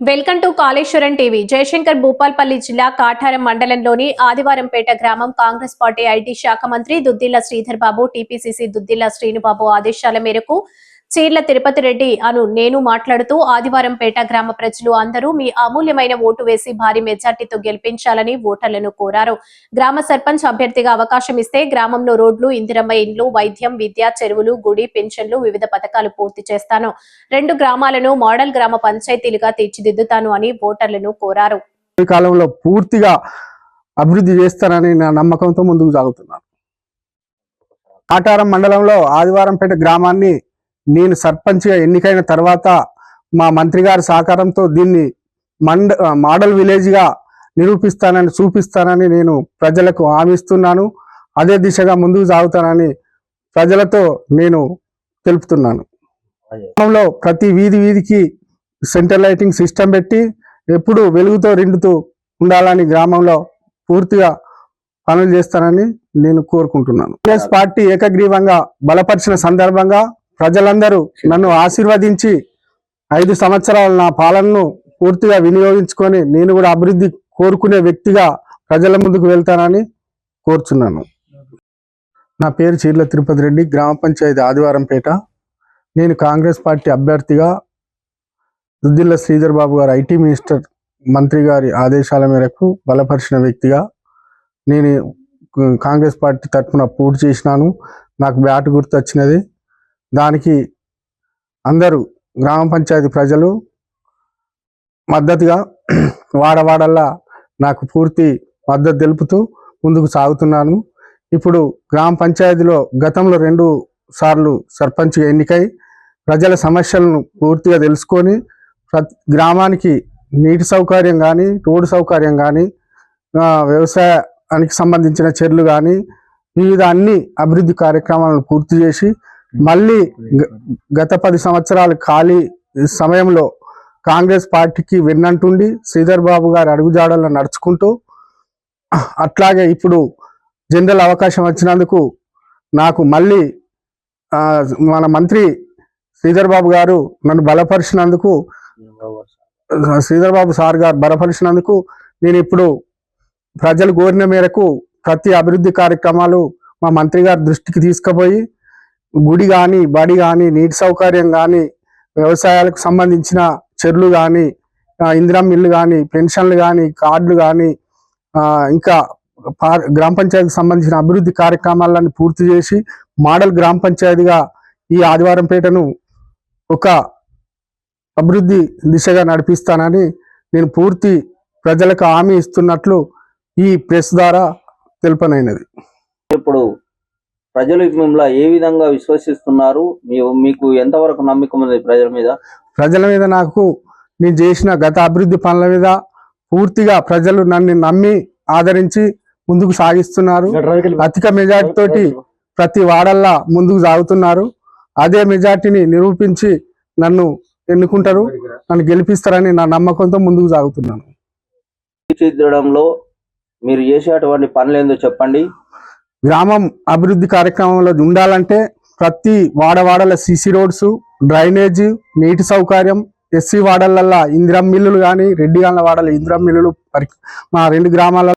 Welcome to Kaleshwaram TV. Jayashankar Bhupalpally జిల్లా కాఠారం మండలంలోని ఆదివారంపేట గ్రామం కాంగ్రెస్ పార్టీ ఐటీ శాఖ మంత్రి దుద్దిల్ల శ్రీధర్ బాబు టీపీసీసీ దుద్దిల్ల శ్రీనుబాబు ఆదేశాల మేరకు చీర్ల తిరుపతి రెడ్డి అను నేను మాట్లాడుతూ ఆదివారంపేట గ్రామ ప్రజలు అందరూ మీ అమూల్యమైన ఓటు వేసి భారీ మెజార్టీతో గెలిపించాలని ఓటర్లను కోరారు. గ్రామ సర్పంచ్ అభ్యర్థిగా అవకాశం ఇస్తే గ్రామంలో రోడ్లు ఇందిరమ్మ ఇండ్లు వైద్యం విద్య చెరువులు గుడి పెన్షన్లు వివిధ పథకాలు పూర్తి చేస్తాను. రెండు గ్రామాలను మోడల్ గ్రామ పంచాయతీలుగా తీర్చిదిద్దుతాను అని ఓటర్లను కోరారు. ఈ కాలంలో పూర్తిగా అభివృద్ధి చేస్తానని నా నమ్మకంతో ముందుకు సాగుతున్నాను. ఆటారం మండలంలో ఆదివారంపేట గ్రామాన్ని నేను సర్పంచ్గా ఎన్నికైన తర్వాత మా మంత్రి గారి సహకారంతో దీన్ని మండ మోడల్ విలేజ్గా నిరూపిస్తానని చూపిస్తానని నేను ప్రజలకు హామీ ఇస్తున్నాను అదే దిశగా ముందుకు సాగుతానని ప్రజలతో నేను తెలుపుతున్నాను. గ్రామంలో ప్రతి వీధి వీధికి సెంటర్ లైటింగ్ సిస్టమ్ పెట్టి ఎప్పుడు వెలుగుతో రెండుతూ ఉండాలని గ్రామంలో పూర్తిగా పనులు చేస్తానని నేను కోరుకుంటున్నాను. కాంగ్రెస్ పార్టీ ఏకగ్రీవంగా బలపరిచిన సందర్భంగా ప్రజలందరూ నన్ను ఆశీర్వదించి ఐదు సంవత్సరాల నా పాలనను పూర్తిగా వినియోగించుకొని నేను కూడా అభివృద్ధి కోరుకునే వ్యక్తిగా ప్రజల ముందుకు వెళ్తానని కోరుచున్నాను. నా పేరు చీర్ల తిరుపతి రెడ్డి గ్రామ పంచాయతీ ఆదివారంపేట. నేను కాంగ్రెస్ పార్టీ అభ్యర్థిగా దుద్దిల్ల శ్రీధర్ బాబు గారు ఐటీ మినిస్టర్ మంత్రి గారి ఆదేశాల మేరకు బలపరిచిన వ్యక్తిగా నేను కాంగ్రెస్ పార్టీ తరఫున పోటీ చేసినాను. నాకు బ్యాట్ గుర్తు వచ్చినది దానికి అందరూ గ్రామ పంచాయతీ ప్రజలు మద్దతుగా వాడవాడల్లా నాకు పూర్తి మద్దతు తెలుపుతూ ముందుకు సాగుతున్నాను. ఇప్పుడు గ్రామ పంచాయతీలో గతంలో రెండు సార్లు సర్పంచ్గా ఎన్నికై ప్రజల సమస్యలను పూర్తిగా తెలుసుకొని గ్రామానికి నీటి సౌకర్యం కానీ రోడ్డు సౌకర్యం కానీ వ్యవసాయానికి సంబంధించిన చర్యలు కానీ వివిధ అన్ని అభివృద్ధి కార్యక్రమాలను పూర్తి చేసి మళ్ళీ గత పది సంవత్సరాలు ఖాళీ సమయంలో కాంగ్రెస్ పార్టీకి విన్నంటుండి శ్రీధర్ బాబు గారి అడుగుజాడల్లో నడుచుకుంటూ అట్లాగే ఇప్పుడు జనరల్ అవకాశం వచ్చినందుకు నాకు మళ్ళీ మన మంత్రి శ్రీధర్ బాబు గారు నన్ను బలపరిచినందుకు శ్రీధర్ బాబు సార్ గారు బలపరిచినందుకు నేను ఇప్పుడు ప్రజలు కోరిన మేరకు ప్రతి అభివృద్ధి కార్యక్రమాలు మా మంత్రి గారి దృష్టికి తీసుకుపోయి గుడి కానీ బడి కానీ నీటి సౌకర్యం కానీ వ్యవసాయాలకు సంబంధించిన చెర్లు కానీ ఇందిరా మిల్లు కానీ పెన్షన్లు కానీ కార్డులు కానీ ఇంకా పా- గ్రామ పంచాయతీకి సంబంధించిన అభివృద్ధి కార్యక్రమాలను పూర్తి చేసి మోడల్ గ్రామ పంచాయతీగా ఈ ఆదివారంపేటను ఒక అభివృద్ధి దిశగా నడిపిస్తానని నేను పూర్తి ప్రజలకు హామీ ఇస్తున్నట్లు ఈ ప్రెస్ ద్వారా తెలుపనైనది. ఇప్పుడు ప్రజలు మిమ్మల్ని ఏ విధంగా విశ్వసిస్తున్నారు? మీకు ఎంతవరకు నమ్మకం ఉంది ప్రజల మీద? ప్రజల మీద నాకు నేను చేసిన గత అభివృద్ధి పనుల మీద పూర్తిగా ప్రజలు నన్ను నమ్మి ఆదరించి ముందుకు సాగిస్తున్నారు. అధిక మెజార్టీ తోటి ప్రతి వాడల్లా ముందుకు సాగుతున్నారు. అదే మెజార్టీని నిరూపించి నన్ను ఎన్నుకుంటారు నన్ను గెలిపిస్తారని నా నమ్మకంతో ముందుకు సాగుతున్నాను. తీర్చిదిద్దడంలో మీరు చేసేటువంటి పనులు ఏందో చెప్పండి. గ్రామం అభివృద్ధి కార్యక్రమంలో ఉండాలంటే ప్రతి వాడవాడల సిసి రోడ్స్ డ్రైనేజ్ నీటి సౌకర్యం ఎస్సీ వాడలల్లో ఇందిరం మిల్లులు కానీ రెడ్డి గాల వాడల ఇందిరం మిల్లులు పరి- మా రెండు గ్రామాల